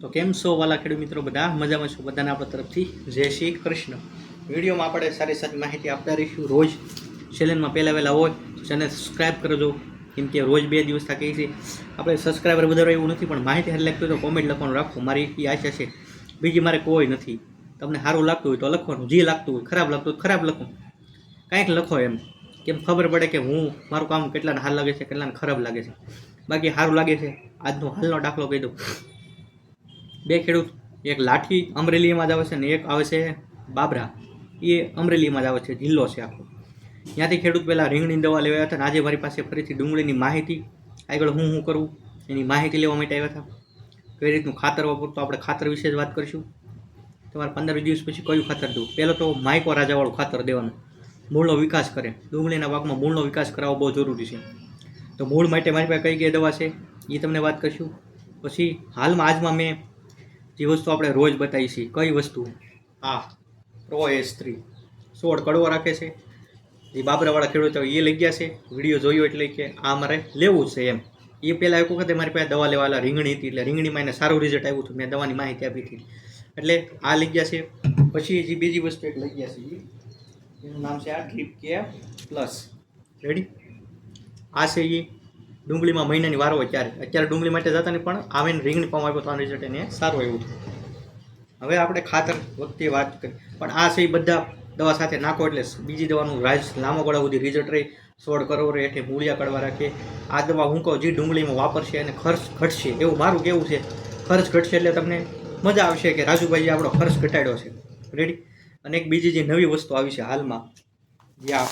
તો કેમ છો વાલા ખેડૂત મિત્રો બધા? મજામાં છો બધાને આપણા તરફથી? જય શ્રી કૃષ્ણ. વિડીયોમાં આપણે સારી સારી માહિતી આપતા રહીશું. રોજ ચેનલમાં પહેલાં વહેલા હોય તો ચેનલ સબસ્ક્રાઈબ કરજો. કેમ કે રોજ બે દિવસ કહીએ છે. આપણે સબસ્ક્રાઈબર વધારે એવું નથી, પણ માહિતી હારી લાગતી હોય તો કોમેન્ટ લખવાનું રાખો. મારી એ આશા છે. બીજી મારે કોઈ નથી. તમને સારું લાગતું હોય તો લખવાનું. જે લાગતું હોય, ખરાબ લાગતું હોય ખરાબ લખો. કાંઈક લખો એમ. કેમ ખબર પડે કે હું, મારું કામ કેટલાને હાલ લાગે છે, કેટલાને ખરાબ લાગે છે. બાકી સારું લાગે છે. આજનો હાલનો દાખલો કહી દઉં. બે ખેડૂત, એક લાઠી અમરેલીમાં જ આવે છે ને એક આવે છે બાબરા. એ અમરેલીમાં જ આવે છે, જિલ્લો છે આખો. ત્યાંથી ખેડૂત પહેલાં રીંગણી દવા લેવા હતા અને આજે મારી પાસે ફરીથી ડુંગળીની માહિતી. આગળ હું શું કરું? એની માહિતી લેવા માટે આવ્યા હતા. કઈ રીતનું ખાતર વાપરતું આપણે ખાતર વિશે જ વાત કરીશું. તમારે પંદર દિવસ પછી કયું ખાતર દઉં પહેલાં તો માઇકો રાજાવાળું ખાતર દેવાનું. મૂળનો વિકાસ કરે. ડુંગળીના પાકમાં મૂળનો વિકાસ કરાવવો બહુ જરૂરી છે. તો મૂળ માટે મારી પાસે કઈ કઈ દવા છે એ તમને વાત કરીશું. પછી હાલમાં આજમાં મેં જે વસ્તુ આપણે રોજ બતાવી છીએ. કઈ વસ્તુ? આ પ્રો એસ થ્રી સોળ કડવો રાખે છે. જે બાબરાવાળા ખેડૂતો એ લઈ ગયા છે. વીડિયો જોયો એટલે કે આ મારે લેવું છે એમ. એ પહેલાં એક વખતે મારી પાસે દવા લેવાલા રીંગણી હતી એટલે રીંગણીમાં એને સારું રિઝલ્ટ આવ્યું હતું. મેં દવાની માહિતી આપી હતી. એટલે આ લઈ ગયા છે. પછી જે બીજી વસ્તુ એક લઈ ગયા છે એનું નામ છે આ ડ્રીપ કે પ્લસ રેડી આ છે એ ડુંગળીમાં મહિનાની વારો હોય ત્યારે અત્યારે ડુંગળી માટે જતા નહીં, પણ આવીને રીંગણી પામ આપ્યો તો રિઝલ્ટ એને સારું હતું હવે આપણે ખાતર વખતે વાત કરી. પણ આ સહી બધા દવા સાથે નાખો એટલે બીજી દવાનું રાજ લાંબો ગાળા સુધી રિઝલ્ટ રહી. સોળ કરોડ એટલે મૂળિયા કડવા રાખે. આ દવા હું કહું, જે ડુંગળીમાં વાપરશે અને ખર્ચ ઘટશે. એવું મારું કેવું છે. ખર્ચ ઘટશે એટલે તમને મજા આવશે કે રાજુભાઈએ આપણો ખર્ચ ઘટાડ્યો છે. રેડી અને એક બીજી જે નવી વસ્તુ આવી છે હાલમાં, જે આ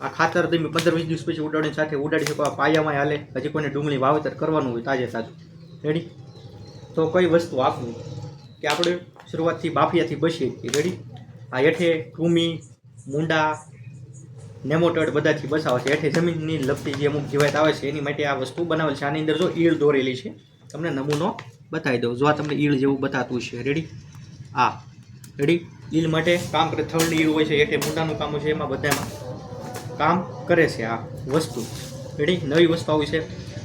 આ ખાતર તમે પંદર વીસ દિવસ પછી ઉડાડીને સાથે ઉડાડી શકો, આ પાયામાં હાલે. હજી કોઈને ડુંગળી વાવેતર કરવાનું હોય તાજે તાજું રેડી તો કઈ વસ્તુ આપવું? કે આપણે શરૂઆતથી બાફિયાથી બચીએ છીએ. રેડી આ હેઠે કૃમિ મુંડા, નેમોટોડ બધાથી બચાવે છે. હેઠે જમીનની લગતી જે અમુક જીવાત આવે છે, એની માટે આ વસ્તુ બનાવેલ છે. આની અંદર જો ઈળ દોરેલી છે, તમને નમૂનો બતાવી દઉં. જો આ તમને ઈળ જેવું બતાતું છે. રેડી આ. રેડી ઈલ માટે કામ કરે, થળની ઈળ હોય છે, હેઠે મુંડાનું કામ હોય છે, એમાં બધામાં કામ કરે છે આ વસ્તુ. રેડી નવી વસ્તુ આવી છે.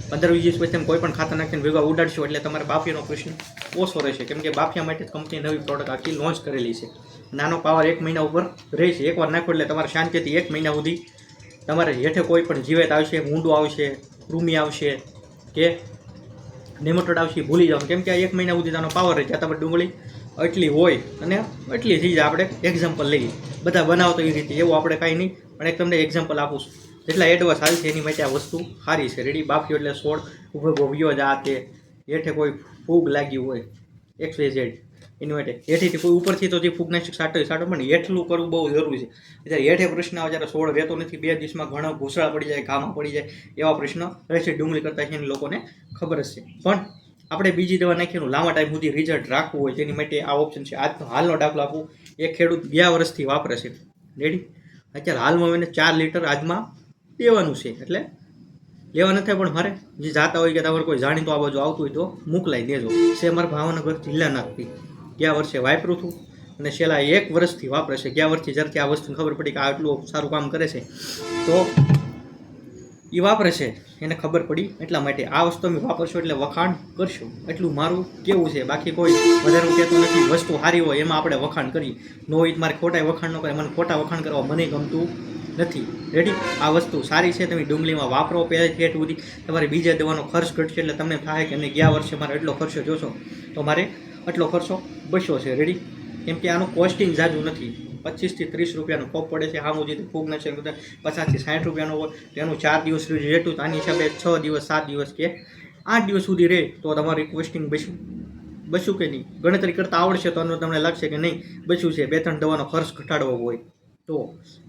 પંદર વીસ વર્ષ તેમ કોઈ પણ ખાતર નાખીને ભેગા ઉડાડશો એટલે તમારે બાફિયાનો પ્રશ્ન ઓછો રહેશે. કેમ કે બાફિયા માટે કંપની નવી પ્રોડક્ટ આખી લોન્ચ કરેલી છે. નાનો પાવર એક મહિના ઉપર રહેશે એકવાર નાખો એટલે તમારે શાંતિથી એક મહિના સુધી તમારે હેઠે કોઈ પણ જીવેત આવશે, ઊંડું આવશે કૃમિ આવશે કે નેમોટોડ આવશે ભૂલી જાવ કેમ કે આ એક મહિના સુધી તેનો પાવર રહે ત્યાં તમે ડુંગળી એટલી હોય અને એટલી ચીજ આપણે એક્ઝામ્પલ લઈએ. બધા બનાવતો એ રીતે. એવું આપણે કાંઈ નહીં. પણ એક તમને એક્ઝામ્પલ આપું છું. જેટલા એડવાન્સ હાલ છે એની માટે આ વસ્તુ સારી છે. રેડી બાફ્યો એટલે સોળ, ઊભો ભવ્યો જ આ તે. હેઠે કોઈ ફૂગ લાગ્યું હોય એક્સ વાય ઝેડ એની માટે હેઠેથી કોઈ ઉપરથી તો જે ફૂગનાશક સાટો સાટો પણ હેઠલું કરવું બહુ જરૂરી છે. જ્યારે હેઠે પ્રશ્ન આવે, જ્યારે સોળ રહેતો નથી, બે દિવસમાં ઘણા ઘૂસળા પડી જાય, ઘામાં પડી જાય, એવા પ્રશ્ન રહે છે ડુંગળી કરતા છે લોકોને ખબર જ છે. પણ આપણે બીજી દવા નાખીને લાંબા ટાઈમ સુધી રિઝલ્ટ રાખવું હોય તેની માટે આ ઓપ્શન છે. આજનો હાલનો દાખલો આપું. એ ખેડૂત ગયા વર્ષથી વાપરે છે. રેડી અત્યારે હાલમાં એને ચાર લીટર આજમાં દેવાનું છે, એટલે લેવા નથી પણ મારે. જે જાતા હોય કે તમારે કોઈ જાણીતો આ બાજુ આવતું હોય તો મોકલાઈ દેજો. છે મારા ભાવનગર જિલ્લા નાખતી ગયા વર્ષે વાપરું હતું અને છેલ્લા એક વર્ષથી વાપરે છે. ગયા વર્ષથી જ્યારથી આ વસ્તુને ખબર પડી કે આટલું સારું કામ કરે છે, તો એ વાપરે છે. એને ખબર પડી, એટલા માટે આ વસ્તુ અમે વાપરશો એટલે વખાણ કરશું. એટલું મારું કેવું છે, બાકી કોઈ વધારે હું કહેતો નથી, વસ્તુ સારી હોય એમાં આપણે વખાણ કરીએ. નો હોય મારે ખોટા વખાણ ન કરે, મને ખોટા વખાણ કરવા મને ગમતું નથી. રેડી આ વસ્તુ સારી છે, તમે ડુંગળીમાં વાપરો પહેલાં ઠેઠ સુધી. તમારે બીજા દવાનો ખર્ચ ઘટશે એટલે તમને થાય કે નહીં, ગયા વર્ષે મારે એટલો ખર્ચો જોશો. તો મારે આટલો ખર્ચો બચ્યો છે. રેડી કેમ કે આનું કોસ્ટિંગ જાજુ નથી. પચીસથી ત્રીસ રૂપિયાનો કોપ પડે છે આમ સુધી ફૂગ નથી પચાસથી સાઠ રૂપિયાનો હોય તો એનું ચાર દિવસ તો આની હિસાબે છ દિવસ, સાત દિવસ કે આઠ દિવસ સુધી રહે, તો તમારી કોસ્ટિંગ બચ્યું બચ્યું કે નહીં? ગણતરી કરતાં આવડશે તો તમને લાગશે કે નહીં? બચ્યું છે, બે ત્રણ દવાનો ખર્ચ ઘટાડવો હોય. તો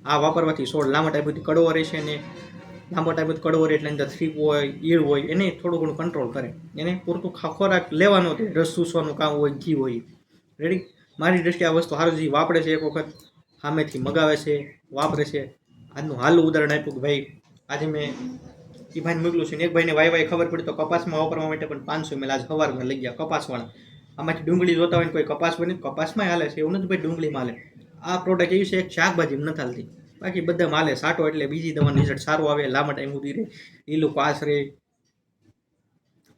આ વાપરવાથી છોડ લાંબા ટાઈપથી કડવો રહેશે ને લાંબા ટાઈપથી કડવો રહે એટલે અંદર થ્રીપ હોય, ઈળ હોય, એને થોડું ઘણું કંટ્રોલ કરે. એને પૂરતું ખોરાક લેવાનો રસ ચૂસવાનું કામ હોય, ઘી હોય. રેડી મારી દ્રષ્ટિએ આ વસ્તુ સારું જે વાપરે છે એક વખત. સામેથી મગાવે છે, વાપરે છે. આજનું હાલું ઉદાહરણ આપ્યું કે ભાઈ, આજે મેં એ ભાઈને મોકલું છું ને એક ભાઈને વાય વાય ખબર પડી તો કપાસમાં વાપરવા માટે પણ પાંચસો મેં આજ સવારમાં લઈ ગયા કપાસવાળા. આમાંથી ડુંગળી જોતા હોય ને કોઈ કપાસ બની કપાસમાં હાલે છે, એવું નથી ભાઈ ડુંગળીમાં હાલે. આ પ્રોડક્ટ એવી છે, એક શાકભાજીમાં નથી હાલતી. બાકી બધા માલે સાટો એટલે બીજી દવાનું રિઝલ્ટ સારું આવે, લાંબા ટાઈમ સુધી રહે. લીલું પાસ રહે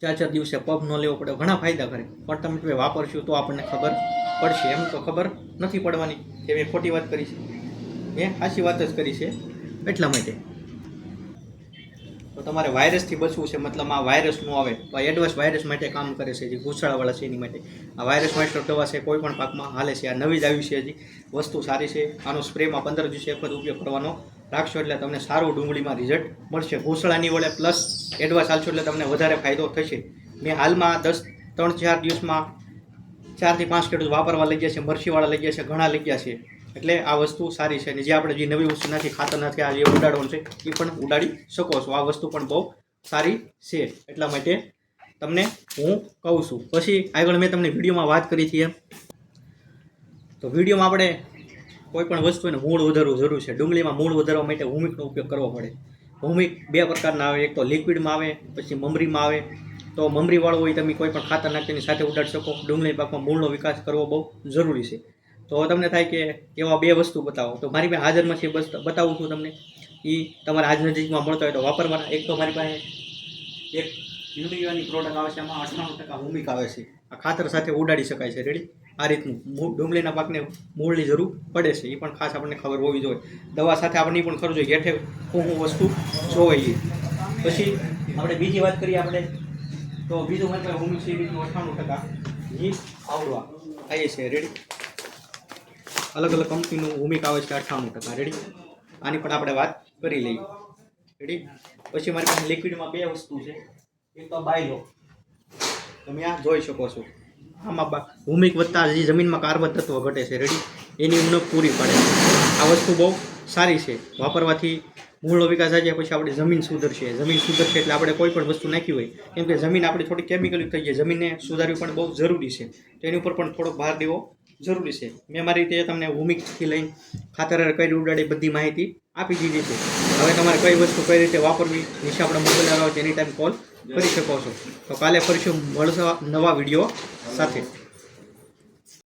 ચાર ચાર દિવસે પગ ન લેવો પડે, ઘણા ફાયદા કરે. પણ તમે વાપરશો તો આપણને ખબર પડશે એમ તો ખબર નથી પડવાની કે મેં ખોટી વાત કરી છે. મેં સાચી વાત જ કરી છે એટલા માટે. તો તમારે વાયરસથી બચવું છે, મતલબ આ વાયરસ ન આવે, તો આ એડવાન્સ વાયરસ માટે કામ કરે છે જે ઘૂસડાવાળા છે એની માટે. આ વાયરસ માસ્ટર દવા છે, કોઈ પણ પાકમાં હાલે છે, આ નવી જ આવી છે હજી. વસ્તુ સારી છે, આનો સ્પ્રેમાં પંદર દિવસે એક વખત ઉપયોગ કરવાનો રાખશો એટલે તમને સારું ડુંગળીમાં રિઝલ્ટ મળશે. ઘૂસડાની વડે પ્લસ એડવાન્સ હાલશો એટલે તમને વધારે ફાયદો થશે. મેં હાલમાં દસ, ત્રણ, ચાર દિવસમાં ચારથી પાંચ ખેડૂત વાપરવા લઈ ગયા છે, મરચીવાળા લઈ ગયા છે, ઘણા લઈ ગયા છે. એટલે આ વસ્તુ સારી છે અને જે આપણે જે નવી વસ્તુ નથી ખાતર નથી આ જે ઉડાડવાનું છે, એ પણ ઉડાડી શકો છો. આ વસ્તુ પણ બહુ સારી છે. એટલા માટે તમને હું કહું છું. પછી આગળ મેં તમને વિડીયોમાં વાત કરી હતી એમ. તો વિડીયોમાં આપણે કોઈ પણ વસ્તુને મૂળ વધારવું જરૂર છે. ડુંગળીમાં મૂળ વધારવા માટે ભૂમિકનો ઉપયોગ કરવો પડે. ભૂમિક બે પ્રકારના આવે. એક તો લિક્વિડમાં આવે, પછી મમરીમાં આવે. તો મમરીવાળો હોય તમે કોઈ પણ ખાતર નાખીને સાથે ઉડાડી શકો. ડુંગળી પાકમાં મૂળનો વિકાસ કરવો બહુ જરૂરી છે. તો તમને થાય કે એવા બે વસ્તુ બતાવો. તો મારી પાસે હાજરમાં છે બસ બતાવું છું તમને. એ તમારા આજ નજીકમાં મળતા હોય તો વાપરવાના. એક તો મારી પાસે એક યુનિવાની પ્રોડક્ટ આવે છે, એમાં અઠ્ઠાણું ટકા ભૂમિક આવે છે. આ ખાતર સાથે ઉડાડી શકાય છે. રેડી આ રીતનું. ડુંગળીના પાકને મૂળની જરૂર પડે છે. એ પણ ખાસ આપણને ખબર હોવી જોઈએ. દવા સાથે આપણને પણ ખબર જોઈએ. હેઠે હું વસ્તુ જોવાઈએ. પછી આપણે બીજી વાત કરીએ આપણે તો બીજું મતલબ હું છે રીતનું અઠ્ઠાણું ટકા. એ આવડવા. આવીએ છે રેડી અલગ અલગ કંપનીનું ભૂમિક આવે છે અઠ્ઠાણું ટકા. રેડી આની પણ આપણે વાત કરી લઈએ. રેડી પછી મારી પાસે લિક્વિડમાં બે વસ્તુ છે. એક તો બાયલો. તમે આ જોઈ શકો છો. આમાં ભૂમિક વધતા જે જમીનમાં કાર્બન તત્વ ઘટે છે. રેડી એની ઉણપ પૂરી પાડે આ વસ્તુ બહુ સારી છે. વાપરવાથી મૂળનો વિકાસ છે પછી આપણી જમીન સુધરશે જમીન સુધરશે એટલે આપણે કોઈ પણ વસ્તુ નાખી હોય, કેમ કે જમીન આપણી થોડી કેમિકલયુક્ત થઈ જાય જમીનને સુધારવી પણ બહુ જરૂરી છે. તેની ઉપર પણ થોડોક ભાર દેવો જરૂરી છે. મેં મારી રીતે તમને ભૂમિકથી લઈને ખાતર કઈ ઉડાડી બધી માહિતી આપી દીધી છે. હવે તમારે કઈ વસ્તુ કઈ રીતે વાપરવી નીચે આપણે મોબાઈલ આવે એની ટાઈમ કોલ કરી શકો છો. તો કાલે ફરીશું મળશે નવા વીડિયો સાથે.